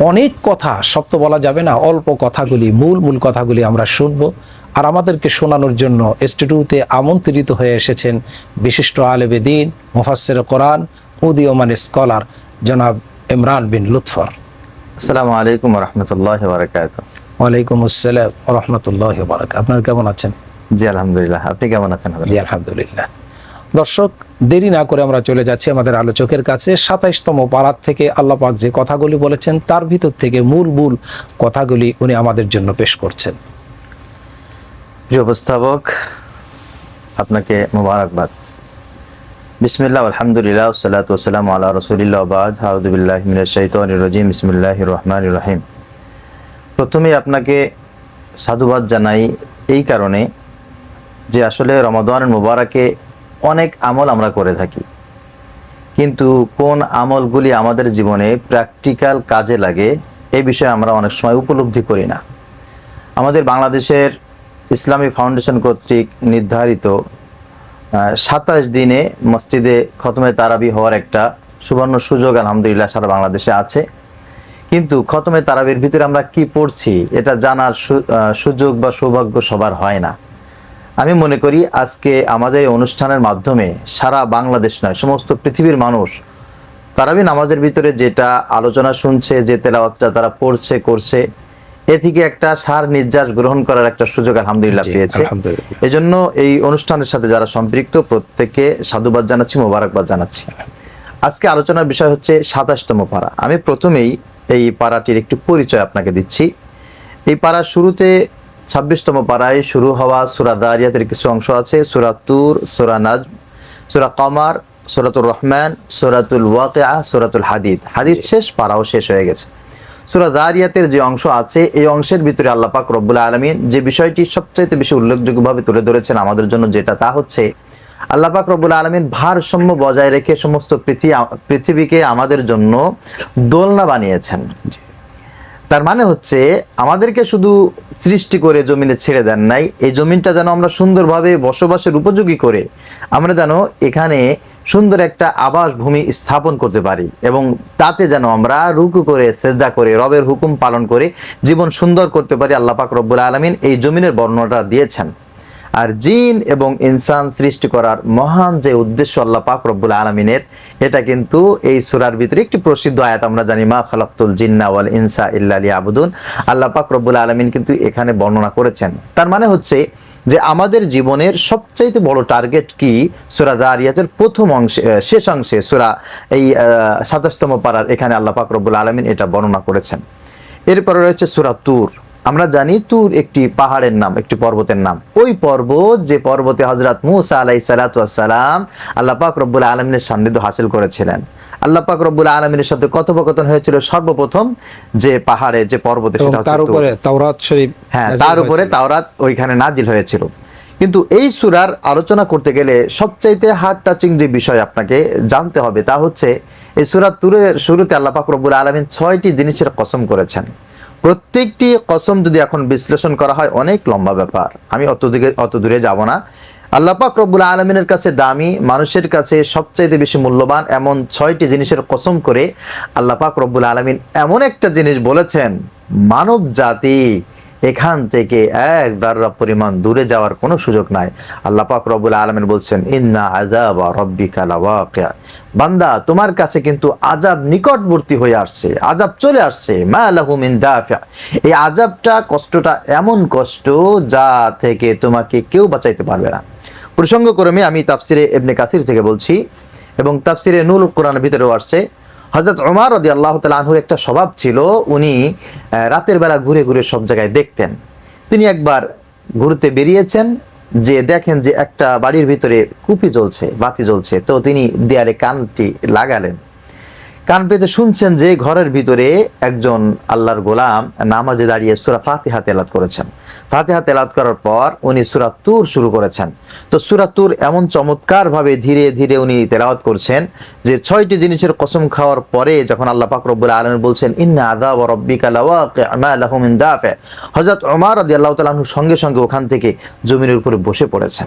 অনেক কথা সব তো বলা যাবে না অল্প কথাগুলি মূল মূল কথাগুলি আমরা শুনব। আর আমাদেরকে শোনানোর জন্য স্টুডিওতে আমন্ত্রিত হয়ে এসেছেন বিশিষ্ট আলেবে দিন মুফাসের কোরআন উদীয়মান স্কলার জনাব ইমরান বিন লুৎফর। আসসালামু আলাইকুম রহমতুল্লাহ বারাকাত ওয়ালাইকুম আসসালাম রহমতুল্লাহ বারাক আপনার কেমন আছেন? জি আলহামদুলিল্লাহ। আপনি কেমন আছেন? জি আলহামদুলিল্লাহ। দর্শক, দেরি না করে আমরা চলে যাচ্ছি আমাদের আলোচকের কাছে। সাতাইশতম পারাত থেকে আল্লাহ পাক যে কথাগুলি বলেছেন, তার ভিতর থেকে মূল মূল কথাগুলি উনি আমাদের জন্য পেশ করছেন। উপস্থাপক, আপনাকে মোবারকবাদ। বিসমিল্লাহ, আলহামদুলিল্লাহ সাল্লাতু ওয়াসসালামু আলা রাসূলিল্লাহ বাদ। আউযু বিল্লাহি মিনাশ শাইতানির রাজিম। বিসমিল্লাহির রহমানির রহিম। প্রথমেই আপনাকে সাধুবাদ জানাই এই কারণে যে আসলে রমাদানের মুবারাকে অনেক আমল আমরা করে থাকি। কিন্তু কোন আমলগুলি আমাদের জীবনে প্র্যাকটিক্যাল কাজে লাগে এই বিষয়ে আমরা অনেক সময় উপলব্ধি করি না। আমাদের বাংলাদেশের ইসলামী ফাউন্ডেশন কর্তৃক নির্ধারিত সাতাশ দিনে মসজিদে খতমে তারাবি হওয়ার একটা সুবর্ণ সুযোগ আলহামদুলিল্লাহ সারা বাংলাদেশে আছে। কিন্তু খতমে তারাবির ভিতরে আমরা কি পড়ছি, এটা জানার সুযোগ বা সৌভাগ্য সবার হয় না। আমি মনে করি আজকে আমাদের এই অনুষ্ঠানের মাধ্যমে সারা বাংলাদেশ নয় সমস্ত পৃথিবীর মানুষ তারাবি নামাজের ভিতরে যেটা আলোচনা শুনছে যে তেলাওয়াতটা তারা পড়ছে করছে এ থেকে একটা সার নির্যাস গ্রহণ করার একটা সুযোগ আলহামদুলিল্লাহ পেয়েছে। এজন্য এই অনুষ্ঠানের সাথে যারা সম্পৃক্ত প্রত্যেককে সাধুবাদ জানাচ্ছি মোবারকবাদ জানাচ্ছি। আজকে আলোচনার বিষয় হচ্ছে সাতাশতম পাড়া আমি প্রথমেই এই পাড়াটির একটু পরিচয় আপনাকে দিচ্ছি। এই পাড়ার শুরুতে ছাব্বিশতম পাড়ায় শুরু হওয়া সুরা দারিয়াতের কিছু অংশ আছে। সুরা তুর সুরা নাজম সুরা কমার সুরাতুর রহমান সুরাতুল ওয়াকিয়া সুরাতুল হাদিদ। হাদিদ শেষ পাড়াও শেষ হয়ে গেছে। সুরা দারিয়াতের যে অংশ আছে এই অংশের ভিতরে আল্লাহ পাক রব্বুল আলমিন যে বিষয়টি সবচাইতে বেশি উল্লেখযোগ্যভাবে তুলে ধরেছেন আমাদের জন্য যেটা তা হচ্ছে আল্লাপাক রব্বুল আলমিন ভারসাম্য বজায় রেখে সমস্ত পৃথিবী পৃথিবীকে আমাদের জন্য দোলনা বানিয়েছেন। তার মানে হচ্ছে আমাদেরকে শুধু সৃষ্টি করে জমিনে ছেড়ে দেন নাই, এই জমিনটা যেন আমরা সুন্দরভাবে বসবাসের উপযোগী করে আমরা যেন এখানে সুন্দর একটা আবাস ভূমি স্থাপন করতে পারি এবং তাতে যেন আমরা রুকু করে, সেজদা করে, রবের হুকুম পালন করে জীবন সুন্দর করতে পারি আল্লাহ পাক রব্বুল আলমিন এই জমিনের বর্ণনাটা দিয়েছেন। আর জিন এবং ইনসান সৃষ্টি করার মহান যে উদ্দেশ্য আল্লাহ পাক রব্বুল আলমিনের, এটা কিন্তু এই সুরার ভিতরে একটি প্রসিদ্ধ আয়াত, আমরা জানি, মা খালাক্তুল জিন্না ওয়াল ইনসা ইল্লা লিয়াবুদুন। আল্লাহ পাক রব্বুল আলমিন কিন্তু এখানে বর্ণনা করেছেন। তার মানে হচ্ছে যে আমাদের জীবনের সবচাইতে বড় টার্গেট কি? সুরা দারিয়াতের প্রথম অংশে শেষ অংশে, সুরা এই সাতাশতম পাড়ার এখানে আল্লাহ পাক রব্বুল আলমিন এটা বর্ণনা করেছেন। এরপরে রয়েছে সুরা তুর। আমরা জানি তুর একটি পাহাড়ের নাম একটি পর্বতের নাম। ওই পর্বত যে পর্বতে হজরত মুসা আলাই সালাম আল্লাহ পাক রব্বুল আলমিনের সান্নিধ্য হাসিল করেছিলেন। আল্লাহ পাক রব্বুল আলমিনের সাথে কথোপকথন হয়েছিল সর্বপ্রথম যে পাহাড়ে যে পর্বতে সেটা তার উপরে তাওরাত শরীফ হ্যাঁ তার উপরে। তাওরাত ওইখানে নাজিল হয়েছিল। কিন্তু এই সুরার আলোচনা করতে গেলে সবচাইতে হার্ট টাচিং যে বিষয় আপনাকে জানতে হবে তা হচ্ছে এই সুরাত তুরের শুরুতে আল্লাহ পাক রব্বুল আলমিন ছয়টি জিনিসের কসম করেছেন। প্রত্যেকটি কসম যদি এখন বিশ্লেষণ করা হয়, অনেক লম্বা ব্যাপার। আমি অত দিকে, অত দূরে যাব না। আল্লাপাক রব্বুল আলমিনের কাছে দামি, মানুষের কাছে সবচাইতে বেশি মূল্যবান এমন ছয়টি জিনিসের কসম করে আল্লাপাক রব্বুল আলমিন এমন একটা জিনিস বলেছেন মানব জাতি এখান থেকে একবার পরিমাণ দূরে যাওয়ার কোনো সুযোগ নাই। আল্লাহ পাক রব্বুল আলামিন বলছেন, ইন্না আযাবা রাব্বিকা লাওয়াকিয়া। বান্দা, তোমার কাছে কিন্তু আজাব নিকটবর্তী হয়ে আসছে আজাব চলে আসছে। মা লাহু মিন দাফিয়া এই আজাবটা কষ্টটা এমন কষ্ট যা থেকে তোমাকে কেউ বাঁচাইতে পারবে না। প্রসঙ্গক্রমে আমি তাফসিরে ইবনে কাসির থেকে বলছি এবং তাফসিরে নুল কোরআনের ভিতরেও আসছে হজরত ওমার রদি আল্লাহ আনহুর একটা স্বভাব ছিল, উনি রাতের বেলা ঘুরে ঘুরে সব জায়গায় দেখতেন। তিনি একবার ঘুরতে বেরিয়েছেন, যে দেখেন যে একটা বাড়ির ভিতরে কুপি জ্বলছে, বাতি জ্বলছে। তো তিনি দেয়ালে কানটি লাগালেন। কান পেতে শুনছেন যে ঘরের ভিতরে একজন আল্লাহর গোলাম নামাজে দাঁড়িয়ে সুরা ফাতিহা তেলাত করেছেন। ফাতিহা তেলাত করার পর উনি সুরা তুর শুরু করেছেন। তো সুরা তুর এমন চমৎকার ভাবে ধীরে ধীরে উনি তেলাওয়াত করছেন যে ছয়টি জিনিসের কসম খাওয়ার পরে যখন আল্লাহ পাক রব্বুল আলামিন বলছেন ইন্না রাব্বিকা মিন দাফি হযরত ওমর রাদিয়াল্লাহু সঙ্গে সঙ্গে ওখান থেকে জমিনের উপরে বসে পড়েছেন।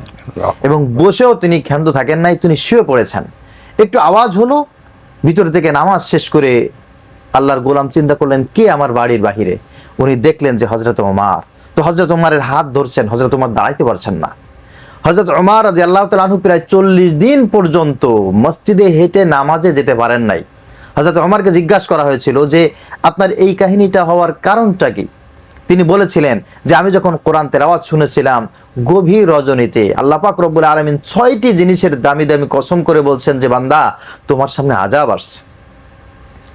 এবং বসেও তিনি ক্ষান্ত থাকেন নাই তিনি শুয়ে পড়েছেন। একটু আওয়াজ হলো ভিতর থেকে নামাজ শেষ করে আল্লাহর গোলাম চিন্তা করলেন, কে আমার বাড়ির বাহিরে? উনি দেখলেন যে হজরত ওমার। তো হজরত ওমারের হাত ধরছেন হজরত ওমার দাঁড়াইতে পারছেন না। হজরত ওমার রাজি আল্লাহ তালু প্রায় চল্লিশ দিন পর্যন্ত মসজিদে হেঁটে নামাজে যেতে পারেন নাই। হজরত ওমারকে জিজ্ঞাসা করা হয়েছিল যে, আপনার এই কাহিনীটা হওয়ার কারণটা কি? তিনি বলেছিলেন যে আমি যখন কোরআন তেলাওয়াত শুনেছিলাম গভীর রজনীতে, আল্লাহ পাক রব্বুল আলমিন ছয়টি জিনিসের দামি দামি কসম করে বলছেন যে, বান্দা, তোমার সামনে আজাব আসছে।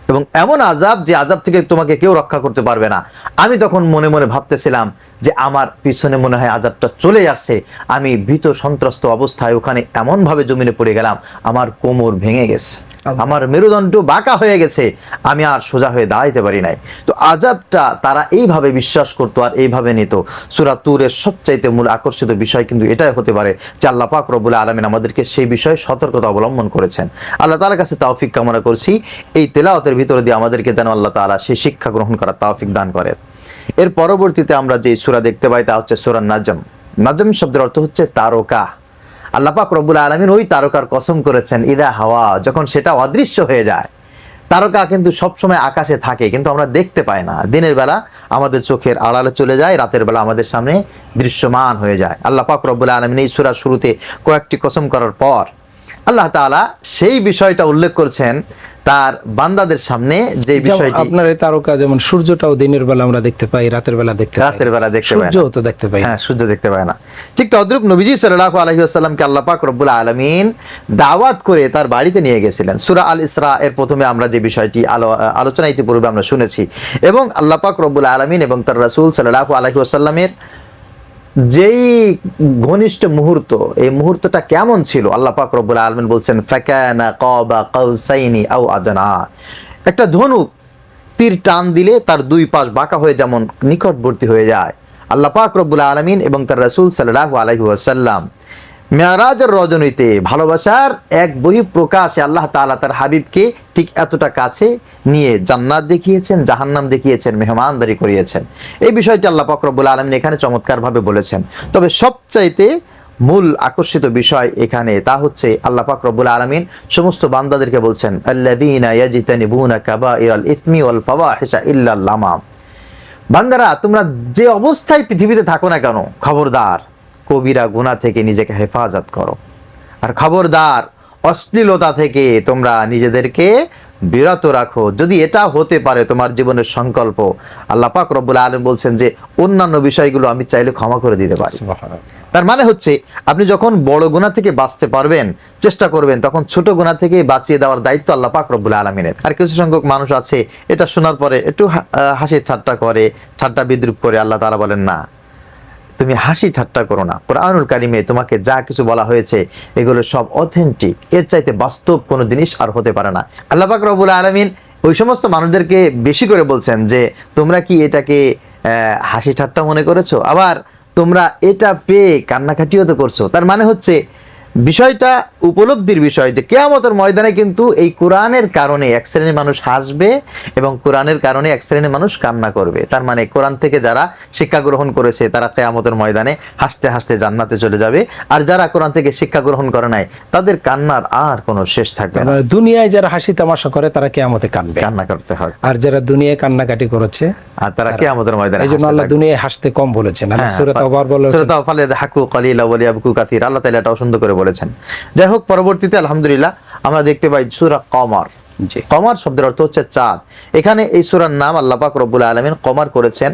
এবং এমন আজাব যে আজাব থেকে তোমাকে কেউ রক্ষা করতে পারবে না। আমি তখন মনে মনে ভাবতেছিলাম যে আমার পিছনে মনে হয় আজাবটা চলে আসছে আমি ভীত সন্ত্রস্ত অবস্থায় ওখানে এমন ভাবে জমিনে পড়ে গেলাম আমার কোমর ভেঙে গেছে। আমার মেরুদণ্ড বাঁকা হয়ে গেছে আমি আর সোজা হয়ে দাঁড়াইতে পারি নাই। তো আজাবটা তারা এইভাবে বিশ্বাস করতো আর এইভাবে নিত। সুরা তুরের সবচাইতে মূল আকর্ষিত বিষয় কিন্তু এটাই হতে পারে যে আল্লাহ পাক রব্বুল আলমিন আমাদেরকে সেই বিষয়ে সতর্কতা অবলম্বন করেছেন। আল্লাহ তালার কাছে তাওফিক কামনা করছি। এই তেলাওতের ভিতরে দিয়ে আমাদেরকে যেন আল্লাহ তাআলা সেই শিক্ষা গ্রহণ করার তাওফিক দান করেন। এর পরবর্তীতে আমরা যে সূরা দেখতে পাই তা হচ্ছে সূরা নাজম। নাজম শব্দের অর্থ হচ্ছে তারকা। আল্লাহ পাক রব্বুল আলমিন ওই তারকার কসম করেছেন, ইদা হাওয়া যখন সেটা অদৃশ্য হয়ে যায়। তারকা কিন্তু সবসময় আকাশে থাকে, কিন্তু আমরা দেখতে পাই না। দিনের বেলা আমাদের চোখের আড়ালে চলে যায়, রাতের বেলা আমাদের সামনে দৃশ্যমান হয়ে যায়। আল্লাহ পাক রব্বুল আলমিন এই সুরার শুরুতে কয়েকটি কসম করার পর আল্লাহ তাআলা সেই বিষয়টা উল্লেখ করছেন তার বান্দাদের সামনে যে বিষয়টি আপনার এই তারকা যেমন সূর্যটাও দিনের বেলা আমরা দেখতে পাই রাতের বেলা দেখতে পাই। রাতের বেলা দেখতে পাই না। সূর্যও তো দেখতে পাই। হ্যাঁ সূর্য দেখতে পায় না। ঠিক তদ্রুপ নবীজি সাল্লাল্লাহু আলাইহি ওয়াসাল্লামকে আল্লাহ পাক রব্বুল আলামিন দাওয়াত করে তার বাড়িতে নিয়ে গেছিলেন। সূরা আল ইসরা এর প্রথমে আমরা যে বিষয়টি আলো- আলোচনা ইতিপূর্বে আমরা শুনেছি। এবং আল্লাহ পাক রব্বুল আলামিন এবং তার রাসূল সাল্লাল্লাহু আলাইহি ওয়াসাল্লামের যেই ঘনিষ্ঠ মুহূর্ত, এই মুহূর্তটা কেমন ছিল? আল্লাহ পাক রব্বুল আলমিন বলছেন, ফাকানা কবা কাউসাইনি আও আদনা। একটা ধনুক তীর টান দিলে তার দুই পাশ বাঁকা হয়ে যেমন নিকটবর্তী হয়ে যায়। আল্লাহ পাক রব্বুল আলমিন এবং তার রসুল সাল্লাহ আলাইহি ওয়াসাল্লাম মেয়ারাজের রজনীতে ভালোবাসার এক বহি প্রকাশে আল্লাহ তাআলা তার হাবিবকে ঠিক এতটা কাছে নিয়ে জান্নাত দেখিয়েছেন, জাহান্নাম দেখিয়েছেন, মেহমানদারি করিয়েছেন। এই বিষয়টি আল্লাহ পাক রব্বুল আলামিন এখানে চমৎকারভাবে বলেছেন। তবে সবচাইতে মূল আকর্ষিত বিষয় এখানে তা হচ্ছে আল্লাহ পাক আলামিন সমস্ত বান্দাদেরকে বলছেন লামাম বান্দারা, তোমরা যে অবস্থায় পৃথিবীতে থাকো না কেন, খবরদার কবিরা গুনাহ থেকে নিজেকে হেফাজত করো। আর খবরদার অশ্লীলতা থেকে তোমরা নিজেদেরকে বিরত রাখো। যদি এটা হতে পারে তোমার জীবনের সংকল্প আল্লাহ পাক রব্বুল আলম বলছেন যে অন্যান্য বিষয়গুলো আমি চাইলে ক্ষমা করে দিতে পারি। তার মানে হচ্ছে আপনি যখন বড় গুণা থেকে বাঁচতে পারবেন চেষ্টা করবেন তখন ছোট গুণা থেকে বাঁচিয়ে দেওয়ার দায়িত্ব আল্লাহ পাক রব্বুল আলমিনের। আর কিছু সংখ্যক মানুষ আছে এটা শোনার পরে একটু হাসি ঠাট্টা করে ঠাট্টা বিদ্রুপ করে আল্লাহ তাআলা বলেন না তুমি হাসি ঠাট্টা করো না। কোরআনুল কারিমে তোমাকে যা কিছু বলা হয়েছে, এগুলো সব অথেন্টিক এর চাইতে বাস্তব কোনো জিনিস আর হতে পারে না। আল্লাহ রবুল আলমিন ওই সমস্ত মানুষদেরকে বেশি করে বলছেন যে, তোমরা কি এটাকে হাসি ঠাট্টা মনে করেছ? আবার, তোমরা এটা পেয়ে কান্নাকাটিও তো করছ। তার মানে হচ্ছে বিষয়টা উপলব্ধির বিষয় যে কেয়ামতের ময়দানে কিন্তু এই কোরআনের কারণে এক শ্রেণির মানুষ হাসবে এবং কোরআনের কারণে এক শ্রেণির মানুষ কান্না করবে। তার মানে কোরআন থেকে যারা শিক্ষা গ্রহণ করেছে তারা কেয়ামতের ময়দানে হাসতে হাসতে জান্নাতে চলে যাবে। আর যারা কোরআন থেকে শিক্ষা গ্রহণ করে নাই তাদের কান্নার আর কোনো শেষ থাকবে না। মানে দুনিয়ায় যারা হাসি তামাশা করে তারা কেয়ামতে কানবে কান্না করতে হয়। আর যারা দুনিয়ায় কান্নাকাটি করেছে আর তারা কেয়ামতের ময়দানে এই জন্য আল্লাহ দুনিয়ায় হাসতে কম বলেছেন। আল্লাহ হ্যাঁ, সূরা তাওবার বলেছেন সূরা তাওফালে হাকু কালিলা ওয়া লিয়াবকু কাসীর আল্লাহ তাআলা এটাও সুন্দর করে বলেছেন। যাই হোক পরবর্তীতে আলহামদুলিল্লাহ আমরা দেখতে পাই সূরা কমর। জি। কমার শব্দের অর্থ হচ্ছে চাঁদ। এখানে এই সূরার নাম আল্লাহ পাক রব্বুল আলামিন কমার করেছেন।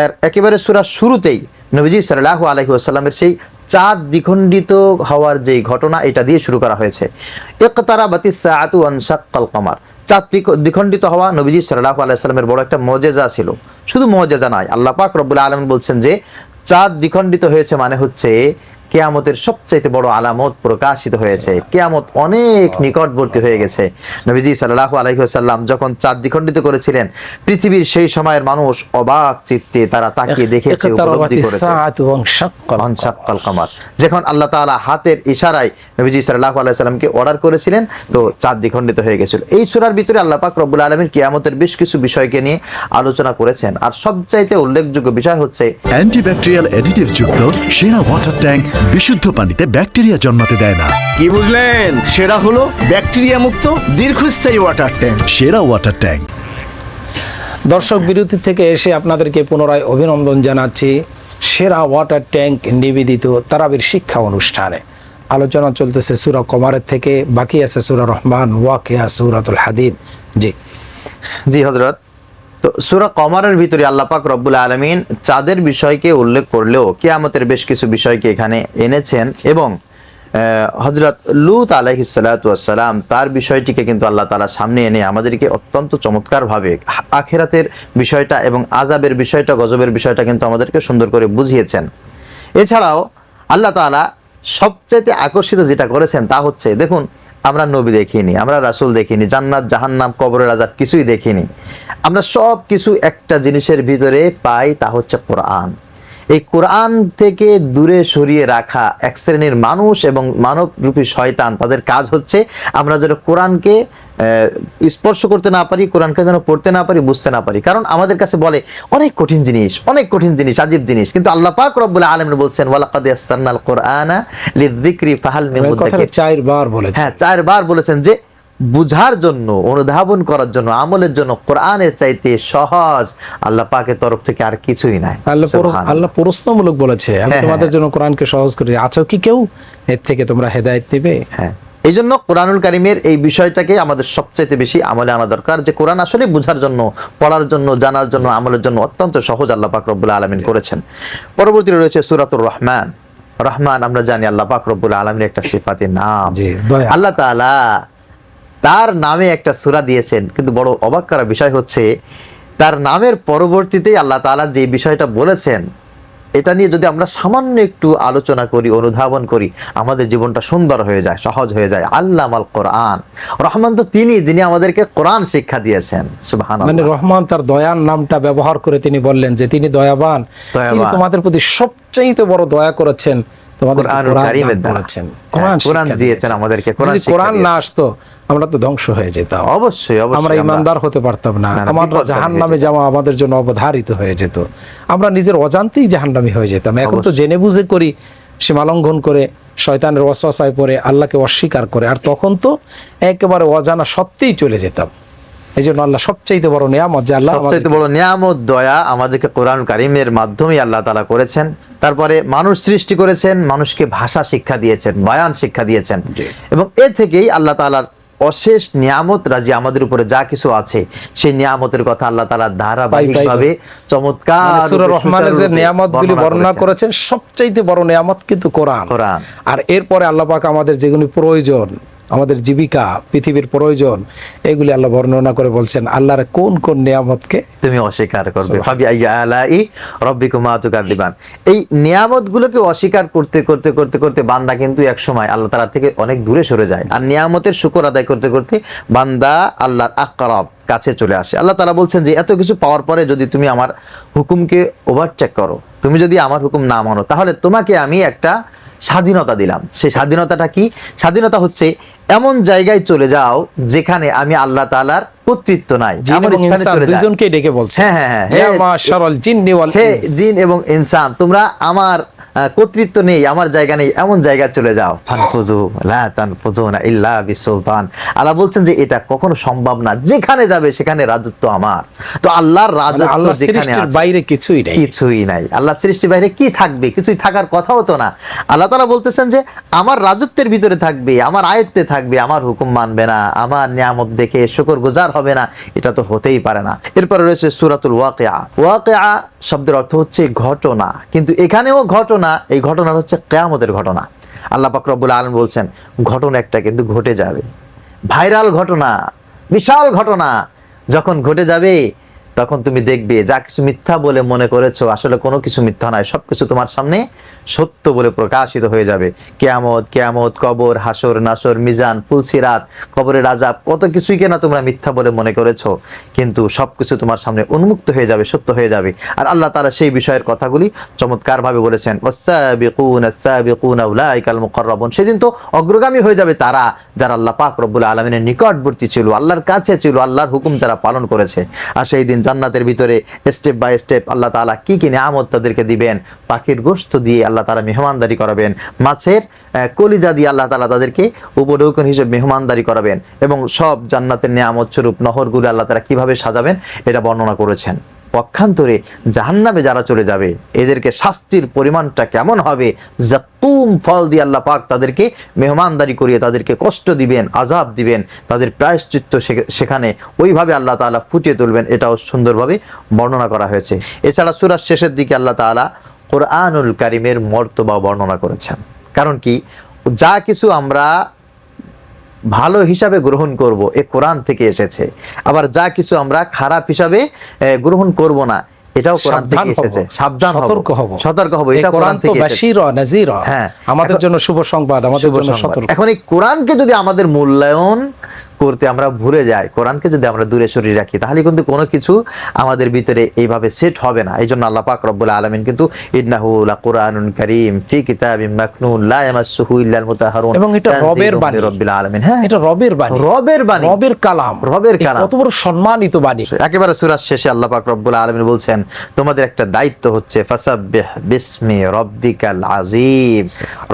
এর একেবারে সূরার শুরুতেই নবীজি সাল্লাল্লাহু আলাইহি ওয়াসাল্লামের সেই চাঁদ দ্বিখণ্ডিত হওয়ার যে ঘটনা এটা দিয়ে শুরু করা হয়েছে। সাআতু ওয়ান শাক্কাল কমার। চাঁদ দ্বিখণ্ডিত হওয়া নবীজি সাল্লাল্লাহু আলাইহি ওয়াসাল্লামের বড় একটা মুজিজা ছিল। শুধু মজেজা নয় আল্লাহ পাক রব্বুল আলামিন বলছেন যে চাঁদ দ্বিখণ্ডিত হয়েছে মানে হচ্ছে কেয়ামতের সবচাইতে বড় আলামত প্রকাশিত হয়েছে। কেয়ামত অনেক নিকটবর্তী হয়ে গেছে। নবীজি সাল্লাল্লাহু আলাইহি ওয়াসাল্লাম যখন চাঁদ দ্বিখণ্ডিত করেছিলেন পৃথিবীর সেই সময়ের মানুষ অবাক চিত্তে তারা তাকিয়ে দেখেছে উপলব্ধি করেছে। যখন আল্লাহ তাআলা হাতের ইশারায় নবীজি সাল্লাল্লাহু আলাইহি সাল্লামকে অর্ডার করেছিলেন তো চাঁদ দ্বিখণ্ডিত হয়ে গেছিল। এই সূরার ভিতরে আল্লাহ পাক রব্বুল আলামিন কিয়ামতের বেশ কিছু বিষয়কে নিয়ে আলোচনা করেছেন। আর সবচাইতে উল্লেখযোগ্য বিষয় হচ্ছে অ্যান্টিব্যাকটেরিয়াল অ্যাডিটিভ যুক্ত সেরা ওয়াটার ট্যাঙ্ক বিশুদ্ধ পানিতে ব্যাকটেরিয়া জন্মাতে দেয় না। কি বুঝলেন? সেরা হলো ব্যাকটেরিয়া মুক্ত দীর্ঘস্থায়ী ওয়াটার ট্যাঙ্ক সেরা ওয়াটার ট্যাঙ্ক দর্শক বিরতি থেকে এসে আপনাদেরকে পুনরায় অভিনন্দন জানাচ্ছি। সেরা ওয়াটার ট্যাঙ্ক নিবেদিত তারাবির শিক্ষা অনুষ্ঠানে। আলোচনা চলতেছে সুরা কমারের থেকে বাকি আছে সুরা রহমান ওয়াকিয়া সুরাতুল হাদিদ। জি। জি হজরত তো সুরা কমারের ভিতরে আল্লাহ পাক রব্বুল আলমিন চাঁদের বিষয়কে উল্লেখ করলেও কেয়ামতের বেশ কিছু বিষয়কে এখানে এনেছেন এবং হজরত লুত আলহিসাল্লাম তার বিষয়টিকে কিন্তু আল্লাহ তালা সামনে এনে আমাদেরকে অত্যন্ত চমৎকারভাবে আখেরাতের বিষয়টা এবং আজাবের বিষয়টা, গজবের বিষয়টা কিন্তু আমাদেরকে সুন্দর করে বুঝিয়েছেন। এছাড়াও আল্লাহ তাআলা সবচাইতে আকর্ষিত যেটা করেছেন তা হচ্ছে, দেখুন আমরা নবী দেখিনি, আমরা রাসুল দেখিনি, জান্নাত, জাহান্নাম, কবরের আজাব কিছুই দেখিনি। আমরা সব কিছু একটা জিনিসের ভিতরে পাই তা হচ্ছে কোরআন। এই কোরআন থেকে দূরে সরিয়ে রাখা এক শ্রেণির মানুষ এবং মানবরূপী শয়তান তাদের কাজ হচ্ছে আমরা যেন কোরআনকে স্পর্শ করতে না পারি কোরআনকে যেন পড়তে না পারি বুঝতে না পারি। কারণ আমাদের কাছে বলে অনেক কঠিন জিনিস অনেক কঠিন জিনিস আজীব জিনিস। কিন্তু আল্লাহ পাক রব্বুল আলামিন বলছেন ওয়ালাকাদ ইয়াসসারনাল কোরআনা লিযিকরি ফাহাল মিন চারবার বলেছে হ্যাঁ চারবার বলেছেন যে বুঝার জন্য অনুধাবন করার জন্য আমলের জন্য কোরআনের চাইতে সহজ আল্লাহ পাকের তরফ থেকে আর কিছুই নাই। আল্লাহ আল্লাহ প্রশ্নমূলক বলেছে আমি হ্যাঁ, তোমাদের হ্যাঁ। জন্য কোরআনকে সহজ করে। আছো কি কেউ এর থেকে তোমরা হেদায়েত দিবে? হ্যাঁ। এই জন্য কোরআনুল কারিমের এই বিষয়টাকে আমাদের সবচাইতে বেশি আমলে আনা দরকার যে কোরআন আসলে বোঝার জন্য পড়ার জন্য জানার জন্য আমলের জন্য অত্যন্ত সহজ আল্লাহ পাক রব্বুল আলমিন করেছেন। পরবর্তী রয়েছে সুরাতুর রহমান। রহমান আমরা জানি আল্লাহ পাক রব্বুল আলমিনের একটা সিফাতি নাম। আল্লাহ তাআলা তার নামে একটা সূরা দিয়েছেন। কিন্তু বড় অবাক করা বিষয় হচ্ছে তার নামের পরবর্তীতেই আল্লাহ তাআলা যে বিষয়টা বলেছেন এটা নিয়ে যদি আমরা সামান্য একটু আলোচনা করি অনুধাবন করি আমাদের জীবনটা সুন্দর হয়ে যায় সহজ হয়ে যায়। আল্লাহ আল কোরআন। রহমান তো তিনি যিনি আমাদেরকে কোরআন শিক্ষা দিয়েছেন। মানে রহমান তার দয়ার নামটা ব্যবহার করে তিনি বললেন যে তিনি দয়াবান। তিনি তোমাদের প্রতি সবচাইতে বড় দয়া করেছেন তোমাদের হ্যাঁ, কোরআন কোরআন দিয়েছেন আমাদেরকে, যদি কোরআন না আসতো আমরা তো ধ্বংস হয়ে যেতাম। অবশ্যই অবশ্যই আমরা ইমানদার হতে পারতাম না। না, না, আমরা জাহান নামে যাওয়া আমাদের জন্য অবধারিত হয়ে যেত। আমরা নিজের অজান্তেই জাহান্নামী হয়ে যেতাম। এখন তো জেনে বুঝে করি সীমালঙ্ঘন করে শয়তানের ওয়াসওয়াসায় পড়ে আল্লাহকে অস্বীকার করে। আর তখন তো একেবারে অজানা সত্যিই চলে যেতাম। এই জন্য আল্লাহ সবচাইতে বড় নিয়ামত যে আল্লাহ সবচেয়ে বড় নিয়ামত দয়া আমাদেরকে কোরআন কারিমের মাধ্যমে আল্লাহ তালা করেছেন। তারপরে মানুষ সৃষ্টি করেছেন মানুষকে ভাষা শিক্ষা দিয়েছেন বয়ান শিক্ষা দিয়েছেন। এবং এ থেকেই আল্লাহ তালার অশেষ নিয়ামত রাজি আমাদের উপরে যা কিছু আছে সেই নিয়ামতের কথা আল্লাহ তালা ধারাবাহিকভাবে চমৎকার মানে রহমানের যে সুচারুরূপে নিয়ামতগুলি বর্ণনা করেছেন। সবচাইতে বড় নিয়ামত কিন্তু কোরআন। আর এরপরে আল্লাহ পাক আমাদের যেগুলি প্রয়োজন আমাদের জীবিকা পৃথিবীর প্রয়োজন এগুলি আল্লাহ বর্ণনা করে বলছেন আল্লাহর কোন কোন নিয়ামতকে তুমি অস্বীকার করবে। এই নিয়ামতগুলোকে অস্বীকার করতে করতে করতে করতে বান্দা কিন্তু এক সময় আল্লাহ তাআলা থেকে অনেক দূরে সরে যায়। আর নিয়ামতের শুকর আদায় করতে করতে বান্দা আল্লাহর আকরাব কাছে চলে আসে। আল্লাহ তাআলা বলছেন যে এত কিছু পাওয়ার পরে যদি তুমি আমার হুকুমকে ওভারটেক করো তুমি যদি আমার হুকুম না মানো তাহলে তোমাকে আমি একটা স্বাধীনতা দিলাম। সেই স্বাধীনতাটা কি? স্বাধীনতা হচ্ছে এমন জায়গায় চলে যাও যেখানে আমি আল্লাহ তালার কর্তৃত্ব নাই। দুইজনকে ডেকে বলছে। হ্যাঁ, হ্যাঁ, হ্যাঁ। জিন এবং ইনসান তোমরা আমার কর্তৃত্ব নেই আমার জায়গা নেই এমন জায়গায় চলে যাও। ফানফুজু লা তানফুজুনা ইল্লা বিসুলতান। আল্লাহ বলছেন যে এটা কখনো সম্ভব না যেখানে যাবে সেখানে রাজত্ব আমার। তো আল্লাহর মানে রাজত্ব যেখানে বাইরে কিছুই নেই। কিছুই নাই। আল্লাহ সৃষ্টি বাইরে কি থাকবে? কিছুই থাকার কথাও তো না। আল্লাহ তালা বলতেছেন যে আমার রাজত্বের ভিতরে থাকবে আমার আয়ত্তে থাকবে আমার হুকুম মানবে না আমার নিয়ামত দেখে শুকর গুজার হবে না এটা তো হতেই পারে না। এরপরে রয়েছে সুরাতুল ওয়াকিয়া। ওয়াকিয়া শব্দের অর্থ হচ্ছে ঘটনা কিন্তু এখানেও ঘটনা এই ঘটনা হচ্ছে কেয়ামতের ঘটনা। আল্লাহ পাকরবুল আলম বলছেন, ঘটনা একটা কিন্তু ঘটে যাবে। ভাইরাল ঘটনা, বিশাল ঘটনা, যখন ঘটে যাবে তখন তুমি দেখবে, যা কিছু মিথ্যা বলে মনে করেছ, আসলে কোনো কিছু মিথ্যা নয়, সবকিছু তোমার সামনে সত্য বলে প্রকাশিত হয়ে যাবে। কেয়ামত কেয়ামত, কবর, হাসর, নাসর, মিজান, ফুলসিরাত, কবরের আজাব কত কিছুই কেনা তোমরা মিথ্যা বলে মনে করেছ, কিন্তু সবকিছু তোমার সামনে উন্মুক্ত হয়ে যাবে, সত্য হয়ে যাবে। আর আল্লাহ তাআলা সেই বিষয়ের কথাগুলি চমৎকার ভাবে বলেছেন সেদিন তো অগ্রগামী হয়ে যাবে তারা, যারা আল্লাহ পাক রব্বুল আলামিনের নিকটবর্তী ছিল, আল্লাহর কাছে ছিল, আল্লাহর হুকুম যারা পালন করেছে। আর সেই দিন জান্নাতের ভিতরে স্টেপ বাই স্টেপ আল্লাহ তালা কি কি নিয়ামত তাদেরকে দিবেন? পাখির গোস্ত দিয়ে আল্লাহ তালা মেহমানদারি করাবেন। মাছের কলিজা দিয়ে আল্লাহ তালা তাদেরকে উপঢৌকন হিসেবে মেহমানদারি করাবেন। এবং সব জান্নাতের নিয়ামত স্বরূপ নহরগুলো আল্লাহ তালা কীভাবে সাজাবেন, এটা বর্ণনা করেছেন। পক্ষান্তরে জাহান্নামে যারা চলে যাবে, এদেরকে শাস্তির পরিমাণটা কেমন হবে? জাতুম ফল দিয়ে আল্লাহ পাক তাদেরকে মেহমানদারি করিয়ে তাদেরকে কষ্ট দিবেন আজাব দিবেন, তাদের প্রায়শ্চিত্ত সেখানে ওইভাবে আল্লাহ তাআলা ফুটিয়ে তুলবেন, এটাও সুন্দরভাবে বর্ণনা করা হয়েছে। এছাড়া সূরার শেষের দিকে আল্লাহ তাআলা কোরআনুল কারিমের মর্তবা বর্ণনা করেছেন। কারণ কি? যা কিছু আমরা ভালো হিসাবে গ্রহণ করব এ কোরআন থেকে এসেছে। আবার যা কিছু আমরা খারাপ হিসাবে গ্রহণ করব না এটাও কোরআন থেকে এসেছে। সাবধান সতর্ক হব। সতর্ক হব এটা কোরআন থেকে হ্যাঁ। আমাদের জন্য শুভ সংবাদ আমাদের জন্য সতর্ক। এখন এই কোরআনকে যদি আমাদের মূল্যায়ন করতে আমরা ভুলে যাই কোরআনকে যদি আমরা দূরে সরিয়ে রাখি তাহলে কিন্তু কোনো কিছু আমাদের ভিতরে এইভাবে সেট হবে না। এই জন্য আল্লাহ পাক রব্বুল আলামিন কিন্তু কারীম ফি কিতাবিম মাকনুন লা ইয়ামাসসুহু ইল্লাল মুতাহহারুন এবং এটা রবের বাণী। রব্বিল আলামিন। হ্যাঁ। এটা রবের বাণী। রবের বাণী। রবের কালাম। রবের কালাম। কত বড় সম্মানিত বাণী। একেবারে সূরার শেষে আল্লাহ পাক রব্বুল আলামিন বলছেন তোমাদের একটা দায়িত্ব হচ্ছে ফাসাব্বিহ বিসমি রব্বিকাল আযীম।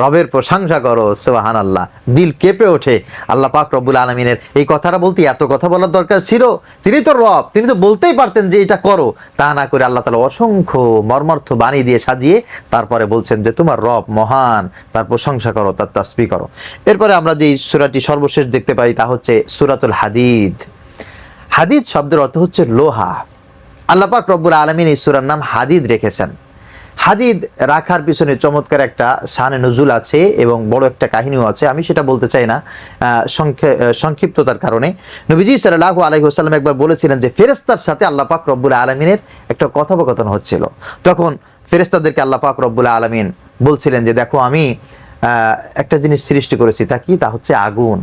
রবের প্রশংসা করো সুবহানাল্লাহ। দিল কেঁপে ওঠে। আল্লাহ পাক রব্বুল আলামিনের এই কথাটা বলতে এত কথা বলার দরকার ছিল। তিনি তো রব, তিনি তো বলতেই পারতেন যে এটা করো। তা না করে আল্লাহ তাআলা অসংখ্য মর্মার্থ বাণী দিয়ে সাজিয়ে তারপরে বলছেন যে তোমার রব মহান তার প্রশংসা করো, তার তাসবিহ করো। এরপরে আমরা যে সুরাটি সর্বশেষ দেখতে পাই তা হচ্ছে সূরাতুল হাদিদ। হাদিদ শব্দের অর্থ হচ্ছে লোহা। আল্লাহ পাক রব্বুল আলমিন এই সূরার নাম হাদিদ রেখেছেন। হাদিদ রাখার পিছনে চমৎকার একটা শানে নজুল আছে এবং বড় একটা কাহিনীও আছে। আমি সেটা বলতে চাই না সংক্ষিপ্ততার কারণে। নবীজি সাল্লাল্লাহু আলাইহি ওয়াসাল্লাম একবার বলেছিলেন যে ফেরেস্তার সাথে আল্লাহ পাক রব্বুল আলমিনের একটা কথোপকথন হচ্ছিল। তখন ফেরেস্তাদেরকে আল্লাহ পাক রব্বুল আলমিন বলছিলেন যে, দেখো আমি একটা জিনিস সৃষ্টি করেছি, তা কি? তা হচ্ছে আগুন।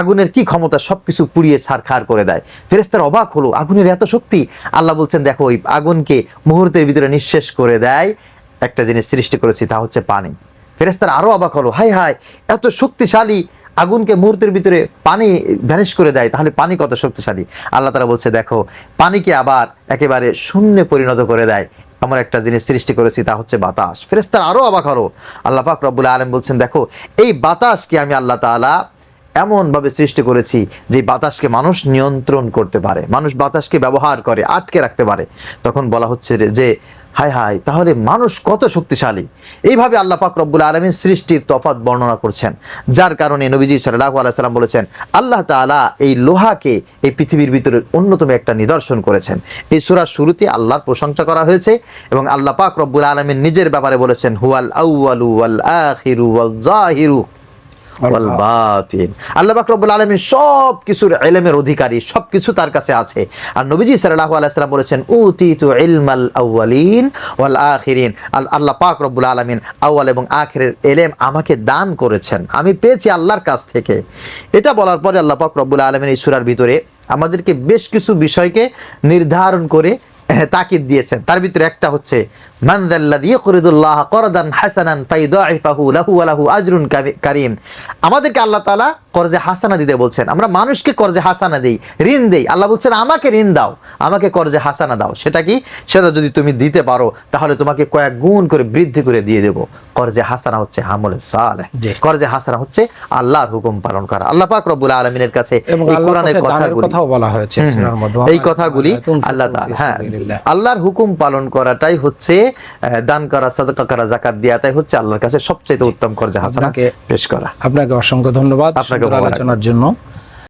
আগুনের কি ক্ষমতা সবকিছু পুড়িয়ে সারখার করে দেয়। ফেরেস্তার অবাক হলো, আগুনের এত শক্তি? আল্লাহ বলছেন, দেখো, ওই আগুনকে মুহূর্তের ভিতরে নিঃশেষ করে দেয়। একটা জিনিস সৃষ্টি করেছি, তা হচ্ছে পানি। ফেরেস্তার আরও অবাক হলো হাই হাই এত শক্তিশালী আগুনকে মুহূর্তের ভিতরে পানি ভ্যানিশ করে দেয়, তাহলে পানি কত শক্তিশালী? আল্লাহ তারা বলছে, দেখো, পানিকে আবার একেবারে শূন্যে পরিণত করে দেয়। এমন একটা জিনিস সৃষ্টি করেছি, তা হচ্ছে বাতাস। ফেরেস্তার আরও অবাক হলো, আল্লাহ পাক রব্বুল আলম বলছেন, দেখো, এই বাতাসকে আমি আল্লাহ তাআলা এমন ভাবে সৃষ্টি করেছি যে বাতাসকে মানুষ নিয়ন্ত্রণ করতে পারে, মানুষ বাতাসকে ব্যবহার করে, আটকে রাখতে পারে। তখন বলা হচ্ছে যে হাই হাই তাহলে মানুষ কত শক্তিশালী। এইভাবে আল্লাহ পাক রব্বুল আলমীর সৃষ্টির তফাত বর্ণনা করছেন। যার কারণে নবীজি সাল্লাহ আলাইসাল্লাম বলেছেন, আল্লাহ তাআলা এই লোহাকে এই পৃথিবীর ভিতরে অন্যতম একটা নিদর্শন করেছেন। এই সূরার শুরুতে আল্লাহর প্রশংসা করা হয়েছে এবং আল্লাহ পাক রব্বুল আলমীর নিজের ব্যাপারে বলেছেন, হুয়াল আউয়ালু ওয়াল আখিরু ওয়াল জাহিরু। ওয়াল বাতিন। আল্লাহ পাক রব্বুল আলামিন সব কিছুর ইলমের অধিকারী সবকিছু তার কাছে আছে। আর নবীজি সাল্লাল্লাহু আলাইহি সাল্লাম বলেছেন উতিতু ইলমাল আউয়ালিন ওয়াল আখিরিন। আল্লাহ পাক রব্বুল আলামিন আউয়াল এবং আখিরের ইলম আমাকে দান করেছেন। আমি পেয়েছি আল্লাহর কাছ থেকে। এটা বলার পরে আল্লাহ পাক রব্বুল আলামিন এই সূরার ভিতরে আমাদেরকে বেশ কিছু বিষয়কে নির্ধারণ করে তাকিদ দিয়েছেন। তার ভিতরে একটা হচ্ছে মান যাল্লাযী ইয়াকরিদুল্লাহ করদান হাসানান ফায়ুদাইফাহু লাহু ওয়া লাহু আজরুন কাবি- কারীম। আমাদেরকে আল্লাহ তাআলা কর্জে হাসানা দিতে বলছেন। আমরা মানুষকে কর্জে হাসানা দেই ঋণ দেই। আল্লাহ বলছেন আমাকে ঋণ দাও আমাকে কর্জে হাসানা দাও। সেটা কি? সেটা যদি তুমি দিতে পারো তাহলে তোমাকে কয়েক গুণ করে বৃদ্ধি করে দিয়ে দেব। কর্জে হাসানা হচ্ছে আমলে সালেহ। জি। কর্জে হাসানা হচ্ছে আল্লাহর হুকুম পালন করা। আল্লাহ পাক রব্বুল আলামিনের কাছে এই কোরআনের কথাগুলি কথাও বলা হয়েছে এই কথাগুলি আল্লাহ তাআলা হ্যাঁ আল্লাহর হুকুম পালন করাটাই হচ্ছে দান করা সাদাকা করা জাকাত দেওয়াটাই হচ্ছে আল্লাহর কাছে সবচেয়ে উত্তম কর্জা হাসানা আপনাকে- পেশ করা। আপনাকে অসংখ্য ধন্যবাদ আপনাকে আলোচনার জন্য।